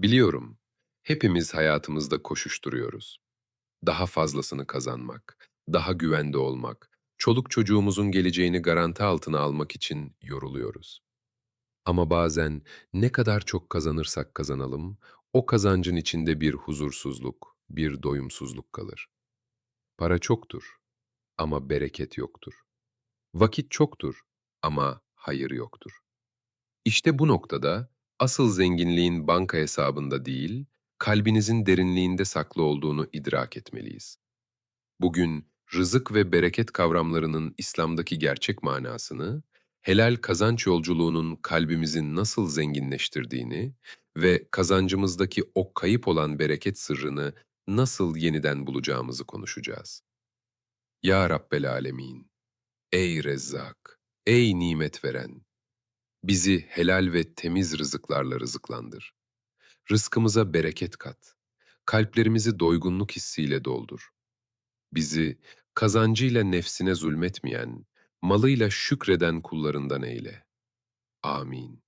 Biliyorum, hepimiz hayatımızda koşuşturuyoruz. Daha fazlasını kazanmak, daha güvende olmak, çoluk çocuğumuzun geleceğini garanti altına almak için yoruluyoruz. Ama bazen ne kadar çok kazanırsak kazanalım, o kazancın içinde bir huzursuzluk, bir doyumsuzluk kalır. Para çoktur ama bereket yoktur. Vakit çoktur ama hayır yoktur. İşte bu noktada asıl zenginliğin banka hesabında değil, kalbinizin derinliğinde saklı olduğunu idrak etmeliyiz. Bugün rızık ve bereket kavramlarının İslam'daki gerçek manasını, helal kazanç yolculuğunun kalbimizi nasıl zenginleştirdiğini ve kazancımızdaki o kayıp olan bereket sırrını nasıl yeniden bulacağımızı konuşacağız. Ya Rabbel Alemin, ey Rezzak, ey nimet veren, Bizi helal ve temiz rızıklarla rızıklandır. Rızkımıza bereket kat. Kalplerimizi doygunluk hissiyle doldur. Bizi kazancıyla nefsine zulmetmeyen, malıyla şükreden kullarından eyle. Amin.